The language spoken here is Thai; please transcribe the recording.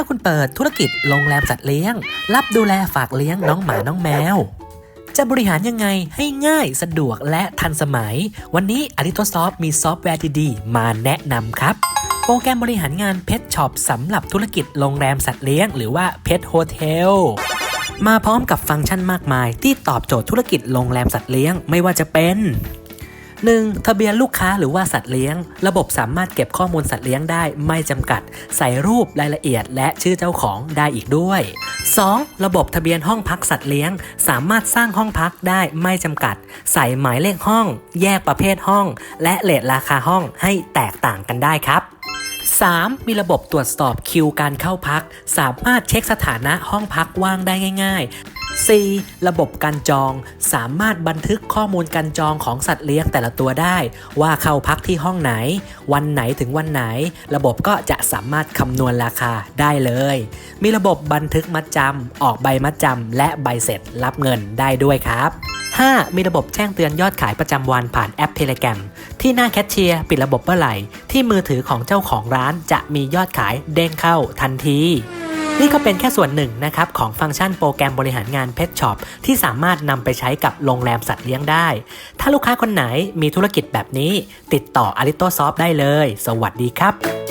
ถ้าคุณเปิดธุรกิจโรงแรมสัตว์เลี้ยง รับดูแลฝากเลี้ยงน้องหมาน้องแมว จะบริหารยังไงให้ง่ายสะดวกและทันสมัย วันนี้ a l i t o s o f t มีซอฟต์แวร์ดีๆ มาแนะนำครับ โปรแกรมบริหารงานเพ t ช็อปสำหรับธุรกิจโรงแรมสัตว์เลี้ยง หรือว่าเพ t โฮเทลมาพร้อมกับฟังก์ชันมากมาย ที่ตอบโจทย์ธุรกิจโรงแรมสัตว์เลี้ยงไม่ว่าจะเป็น 1. ทะเบียนลูกค้าหรือว่าสัตว์เลี้ยง ระบบสามารถเก็บข้อมูลสัตว์เลี้ยงได้ไม่จำกัด ใส่รูปรายละเอียด และชื่อเจ้าของได้อีกด้วย 2. ระบบทะเบียนห้องพักสัตว์เลี้ยง สามารถสร้างห้องพักได้ไม่จำกัด ใส่หมายเลขห้อง แยกประเภทห้อง และเลทราคาห้องให้แตกต่างกันได้ครับ 3. มีระบบตรวจสอบคิวการเข้าพัก สามารถเช็คสถานะห้องพักว่างได้ง่าย 4. ระบบการจอง สามารถบันทึกข้อมูลการจองของสัตว์เลี้ยงแต่ละตัวได้ ว่าเข้าพักที่ห้องไหน วันไหนถึงวันไหน ระบบก็จะสามารถคำนวณราคาได้เลย มีระบบบันทึกมัดจำออกใบมัดจำและใบเสร็จรับเงินได้ด้วยครับ 5. มีระบบแจ้งเตือนยอดขายประจำวันผ่านแอป Telegram ที่หน้าแคชเชียร์ปิดระบบเมื่อไหร่ ที่มือถือของเจ้าของร้านจะมียอดขายเด้งเข้าทันที นี่ก็เป็นแค่ส่วนหนึ่งนะครับของฟังก์ชันโปรแกรมบริหารงานเพ t ช็อปที่สามารถนำไปใช้กับโรงแรมสัตว์เลี้ยงได้ ถ้าลูกค้าคนไหนมีธุรกิจแบบนี้ ติดต่อ a l i t o s o f t ได้เลย สวัสดีครับ